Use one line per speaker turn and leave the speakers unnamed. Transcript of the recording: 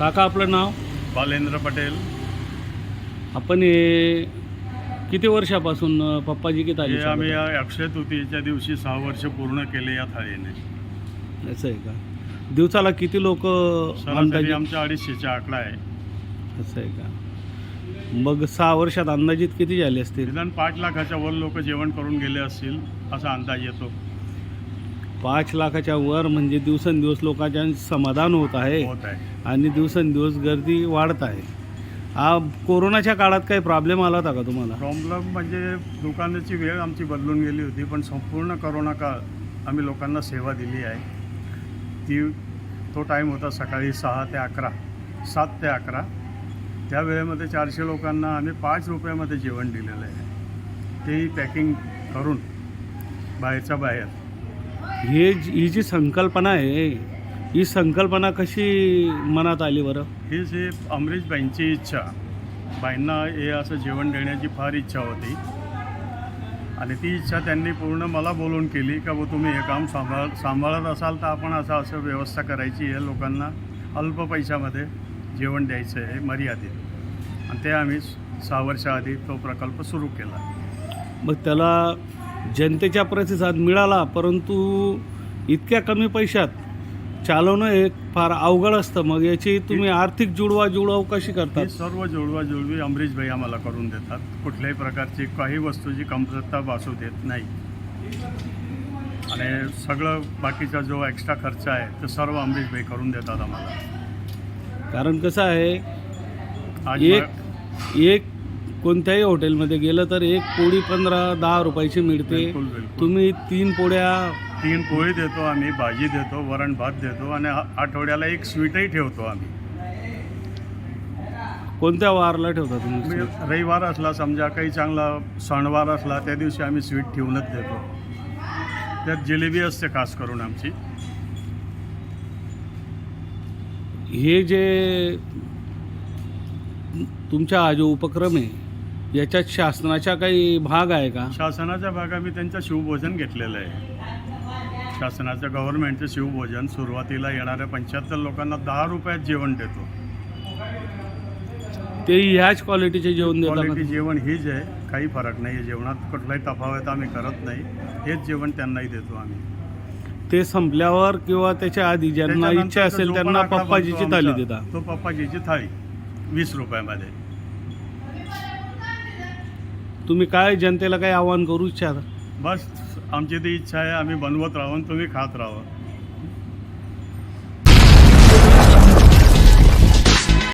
काका आपलं नाव?
बालेंद्र पटेल.
आपण हे किती वर्षापासून पप्पाजी की ताजी
हे आम्ही या अक्षय तृतीयेच्या दिवशी सहा वर्ष पूर्ण केले या थाळीने.
असं आहे का? दिवसाला किती लोक
सरासरी आमच्या अडीचशेचा आकडा आहे.
असं आहे का? मग सहा वर्षात अंदाजित किती झाले असतील?
निदान पाच लाखाच्या वर लोक जेवण करून गेले असतील असा अंदाज येतो.
पाच लाखाच्या वर म्हणजे दिवसेंदिवस लोकांच्या समाधान होत आहे.
होत आहे.
आणि दिवसेंदिवस गर्दी वाढत आहे. हा कोरोनाच्या काळात काही प्रॉब्लेम आला होता का तुम्हाला?
प्रॉब्लेम म्हणजे दुकानाची वेळ आमची बदलून गेली होती पण संपूर्ण करोना काळ आम्ही लोकांना सेवा दिली आहे. ती तो टाईम होता सकाळी सहा ते अकरा सात ते अकरा. त्या वेळेमध्ये चारशे लोकांना आम्ही पाच रुपयामध्ये जेवण दिलेलं आहे. तेही पॅकिंग करून बाहेरच्या बाहेर.
हे जी- ही जी संकल्पना आहे ही संकल्पना कशी मनात आली बरं?
ही जी अमरीशबाईंची इच्छा. बाईंना हे असं जेवण देण्याची फार इच्छा होती. आणि ती इच्छा त्यांनी पूर्ण मला बोलून केली का बुवा तुम्ही हे काम सांभाळ सांभाळत असाल तर आपण असं असं व्यवस्था करायची आहे लोकांना. अल्प पैशामध्ये जेवण द्यायचं आहे मर्यादित. आणि ते आम्ही सहा वर्षाआधी तो प्रकल्प सुरू केला.
मग त्याला जनतेचा प्रतिसाद मिळाला परंतु इतक्या कमी पैशात चालवणं एक फार अवघड असतं. मग याची तुम्ही आर्थिक जुळवा जुळव कशी
ही
करतात
सर्व जुळवा जुळवी अमरीशभाई आम्हाला करून देतात. कुठल्याही प्रकारची काही वस्तूची कमतरता भासू देत नाही. आणि सगळं बाकीचा जो एक्स्ट्रा खर्च आहे तो सर्व अमरीशभाई करून देतात आम्हाला.
कारण कसं आहे
आज
एक एक कोणत्याही हॉटेलमध्ये गेलं तर एक पोळी पंधरा दहा रुपयाची मिळते.
बिलकुल बिलकुल.
तुम्ही तीन पोळ्या
तीन पोळी देतो आम्ही भाजी देतो वरण भात देतो आणि आ- आठवड्याला एक स्वीटही ठेवतो आम्ही.
कोणत्या वारला ठेवता तुम्ही
रविवार असला समजा काही चांगला सणवार असला त्या दिवशी आम्ही स्वीट ठेवूनच देतो. त्यात जिलेबी असते खास करून आमची.
हे जे तुमचा हा जो उपक्रम आहे याच्यात शासनाचा काही भाग आहे का?
शासनाच्या भाग आम्ही त्यांचं शिवभोजन घेतलेलं आहे. शासनाचं गव्हर्नमेंटचं शिवभोजन सुरुवातीला येणाऱ्या पंच्याहत्तर लोकांना दहा रुपयात जेवण देतो.
ते ह्याच क्वालिटीचे जेवण
क्वालिटी जेवण हीच आहे. काही फरक नाही आहे. जेवणात कुठलाही तफावत आम्ही करत नाही. हेच जेवण त्यांनाही देतो आम्ही.
ते संपल्यावर किंवा त्याच्या आधी ज्यांना इच्छा असेल त्यांना पप्पाजीची
आमचा,
देता
तो पप्पाजीची थाळी वीस रुपयामध्ये.
तुम्ही काय जनतेला काही आवाहन करू इच्छा
बस आमची ती इच्छा आहे आम्ही बनवत राहून तुम्ही खात राहावं